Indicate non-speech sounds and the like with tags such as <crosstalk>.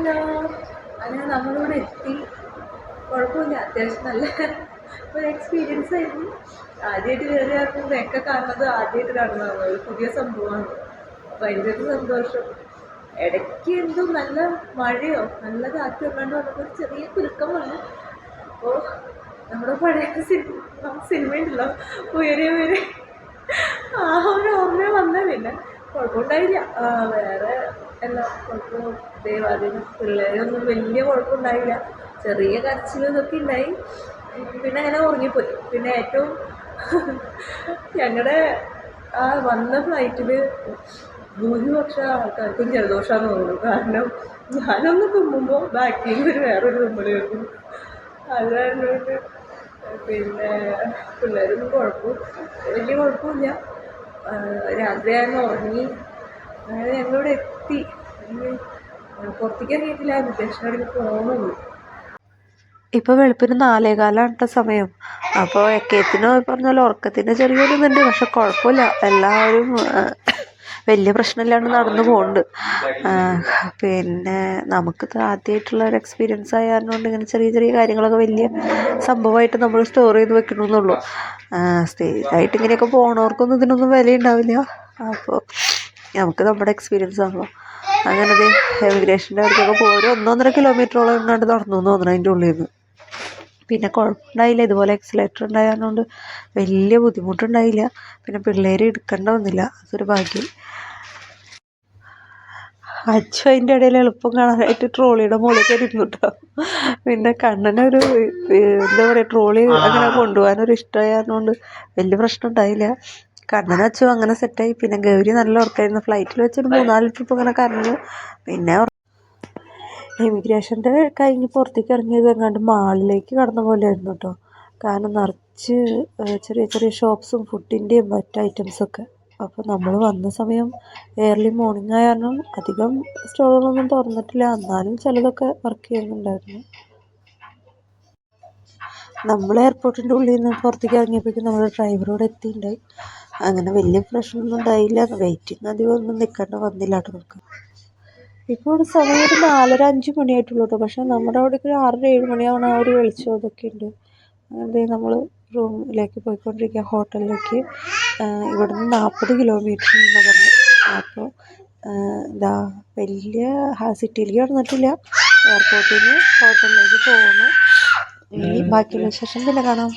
Hello അങ്ങനെ നമ്മളിവിടെ എത്തി. കുഴപ്പമില്ല അത്യാവശ്യം നല്ല ഒരു എക്സ്പീരിയൻസ് ആയിരുന്നു. ആദ്യമായിട്ട് കയറി ആർക്കും വെക്ക കാണുന്നത് ആദ്യമായിട്ട് കാണുന്നതാണ് ഒരു പുതിയ സംഭവമാണ്. ഭയങ്കര സന്തോഷം. ഇടയ്ക്ക് എന്തോ നല്ല മഴയോ നല്ല കാറ്റോ വല്ലാണ്ട് വന്നപ്പോൾ ചെറിയ കുരുക്കം വന്നു അപ്പോൾ നമ്മുടെ പഴയ സിനിമ സിനിമ ഉണ്ടല്ലോ. ഉയരെ ഉയരെ. ആ ഒരു ഓർമ്മ വന്ന പിന്നെ കുഴപ്പമുണ്ടായില്ല വേറെ എല്ലാം കുഴപ്പം ദൈവാധീനം പിള്ളേരൊന്നും വലിയ കുഴപ്പമുണ്ടായില്ല. ചെറിയ കരച്ചിൽ ഇതൊക്കെ ഉണ്ടായി. പിന്നെ അങ്ങനെ ഉറങ്ങിപ്പോയി. പിന്നെ ഏറ്റവും <laughs> ഞങ്ങളുടെ ആ വന്ന ഫ്ലൈറ്റിൽ ഭൂരിപക്ഷം ആൾക്കാർക്കും ജലദോഷമാണ് തോന്നുന്നു. കാരണം ഞാനൊന്ന് തുമ്മുമ്പോൾ ബാക്കിൽ നിന്ന് വേറൊരു തുമ്മൽ വരുന്നു അത് കാരണം കൊണ്ട് പിന്നെ പിള്ളേരൊന്നും കുഴപ്പം വലിയ കുഴപ്പമില്ല. രാത്രി രാത്രിയായിരുന്നു ഉറങ്ങി. അങ്ങനെ ഞങ്ങളിവിടെ ഇനി പുറത്തേക്ക് ഇറങ്ങിയിട്ടില്ല ദക്ഷിണ പോകണുള്ളൂ ഇപ്പോൾ വെളുപ്പിന് നാലേകാലാണ് കേട്ടോ സമയം. അപ്പോൾ എക്കേത്തിനോ പറഞ്ഞ പോലെ ഉറക്കത്തിന് ചെറിയൊരു ഇതുണ്ട് പക്ഷെ കുഴപ്പമില്ല. എല്ലാവരും വലിയ പ്രശ്നമില്ലാണ്ട് നടന്നു പോകുന്നുണ്ട് പിന്നെ നമുക്ക് ആദ്യമായിട്ടുള്ള ഒരു എക്സ്പീരിയൻസ് ആയതുകൊണ്ട് ഇങ്ങനെ ചെറിയ ചെറിയ കാര്യങ്ങളൊക്കെ വലിയ സംഭവമായിട്ട് നമ്മൾ സ്റ്റോർ ചെയ്ത് വെക്കണമെന്നുള്ളൂ. ആയിട്ട് ഇങ്ങനെയൊക്കെ പോണവർക്കൊന്നും ഇതിനൊന്നും വിലയുണ്ടാവില്ല. അപ്പോൾ നമുക്ക് നമ്മുടെ എക്സ്പീരിയൻസ് ആണല്ലോ. അങ്ങനെ അത് എമിഗ്രേഷന്റെ അടുത്തൊക്കെ പോയി. ഒരു ഒന്നൊന്നര കിലോമീറ്ററോളം എങ്ങാണ്ട് നടന്നു എന്ന് തോന്നുന്നു അതിന്റെ ഉള്ളിൽ നിന്ന് പിന്നെ കുഴപ്പമുണ്ടായില്ല. ഇതുപോലെ എക്സലേറ്റർ ഉണ്ടായതുകൊണ്ട് വലിയ ബുദ്ധിമുട്ടുണ്ടായില്ല. പിന്നെ പിള്ളേർ എടുക്കേണ്ട വന്നില്ല. അതൊരു ഭാഗ്യം. അച്ചു അതിന്റെ ഇടയിൽ എളുപ്പം കാണാനായിട്ട് ട്രോളിയുടെ മുകളിൽ കയറി കേട്ടോ പിന്നെ കണ്ണനൊരു ഒരു എന്താ പറയുക ട്രോളി അങ്ങനെ കൊണ്ടുപോകാനൊരു ഇഷ്ടമായതുകൊണ്ട് വലിയ പ്രശ്നം ഉണ്ടായില്ല. കണ്ണനും അച്ചു അങ്ങനെ സെറ്റായി പിന്നെ ഗൗരി നല്ല ഉറക്കമായിരുന്നു ഫ്ലൈറ്റിൽ വെച്ചൊരു മൂന്നാൽ ട്രിപ്പ് ഇങ്ങനെ കറങ്ങി. പിന്നെ എമിഗ്രേഷന്റെ കഴിഞ്ഞ് പുറത്തേക്ക് ഇറങ്ങിയത് എങ്ങാണ്ട് മാളിലേക്ക് കടന്ന പോലെ ആയിരുന്നു കേട്ടോ കാരണം നിറച്ച് ചെറിയ ചെറിയ ഷോപ്സും ഫുഡിന്റെയും മറ്റ് ഐറ്റംസൊക്കെ അപ്പോൾ നമ്മൾ വന്ന സമയം ഏർലി മോർണിംഗ് ആയ കാരണം അധികം സ്റ്റോറുകളൊന്നും തുറന്നിട്ടില്ല. എന്നാലും ചിലതൊക്കെ വർക്ക് ചെയ്യുന്നുണ്ടായിരുന്നു. നമ്മൾ എയർപോർട്ടിന്റെ ഉള്ളിൽ നിന്ന് പുറത്തേക്ക് ഇറങ്ങിയപ്പോഴേക്കും നമ്മുടെ ഡ്രൈവറോട് എത്തിയിട്ടുണ്ടായി അങ്ങനെ വലിയ പ്രശ്നമൊന്നും ഉണ്ടായില്ല. വെയിറ്റിംഗ് അധികം ഒന്നും നിൽക്കേണ്ട വന്നില്ല കേട്ടോ ഇപ്പോൾ ഇവിടെ സമയം ഒരു നാലര അഞ്ച് മണിയായിട്ടുള്ളൂ കേട്ടോ. പക്ഷേ നമ്മുടെ അവിടേക്ക് ഒരു ആറര ഏഴ് മണിയാവണ ആ ഒരു വെളിച്ചം അതൊക്കെ ഉണ്ട്. അങ്ങനെ നമ്മൾ റൂമിലേക്ക് പോയിക്കൊണ്ടിരിക്കുക ഹോട്ടലിലേക്ക്. ഇവിടെ നിന്ന് നാൽപ്പത് കിലോമീറ്റർ എന്ന് പറഞ്ഞു അപ്പോൾ എന്താ വലിയ സിറ്റിയിലേക്ക് കടന്നിട്ടില്ല എയർപോർട്ടിൽ നിന്ന് ഹോട്ടലിലേക്ക് പോകണം ഇനി ബാക്കിയുള്ള ശേഷം പിന്നെ കാണാം.